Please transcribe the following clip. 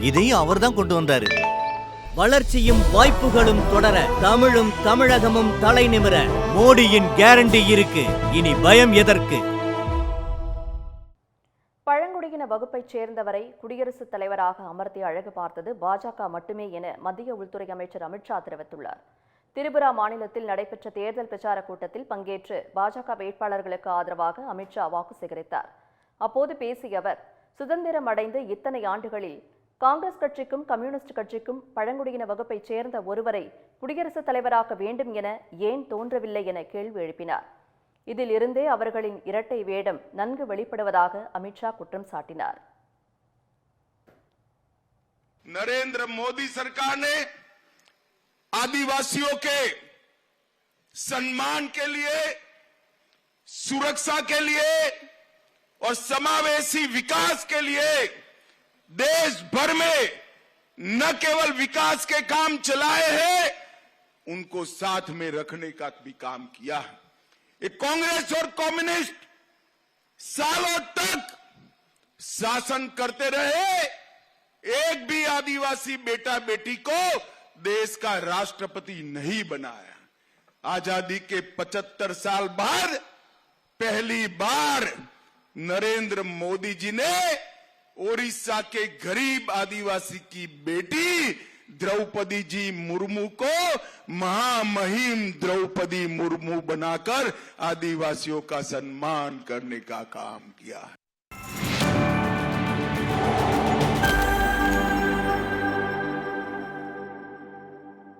இதையும் அவர் தான் கொண்டு வந்தாரு. வளர்ச்சியும் வாய்ப்புகளும் தொடர தமிழும் தமிழகமும் தலை நிமிர. மோடியின் கேரண்டி இருக்கு இனி பயம் எதற்கு? பழங்குடியின வகுப்பைச் சேர்ந்தவரை குடியரசுத் தலைவராக அமர்த்தி அழகு பார்த்தது பாஜக மட்டுமே என மத்திய உள்துறை அமைச்சர் அமித்ஷா தெரிவித்துள்ளார். திரிபுரா மாநிலத்தில் நடைபெற்ற தேர்தல் பிரச்சார கூட்டத்தில் பங்கேற்று பாஜக வேட்பாளர்களுக்கு ஆதரவாக அமித்ஷா வாக்கு சேகரித்தார். அப்போது பேசிய அவர் சுதந்திரம் அடைந்து இத்தனை ஆண்டுகளில் காங்கிரஸ் கட்சிக்கும் கம்யூனிஸ்ட் கட்சிக்கும் பழங்குடியின வகுப்பைச் சேர்ந்த ஒருவரை குடியரசுத் தலைவராக்க வேண்டும் என ஏன் தோன்றவில்லை என கேள்வி எழுப்பினார் இதில் இருந்தே அவர்களின் இரட்டை வேடம் நன்கு வெளிப்படுவதாக அமித்ஷா குற்றம் சாட்டினார் नरेंद्र मोदी सरकार ने आदिवासियों के सम्मान के लिए सुरक्षा के लिए और समावेशी विकास के लिए देश भर में न केवल विकास के काम चलाए हैं, उनको साथ में रखने का भी काम किया है। ये कांग्रेस और कम्युनिस्ट सालों तक शासन करते रहे, एक भी आदिवासी बेटा बेटी को देश का राष्ट्रपति नहीं बनाया। आज़ादी के 75 साल बाद पहली बार नरेंद्र मोदी जी ने ओडिशा के गरीब आदिवासी की बेटी द्रौपदी जी मुर्मू को महामहिम द्रौपदी मुर्मू बनाकर आदिवासियों का सम्मान करने का काम किया है।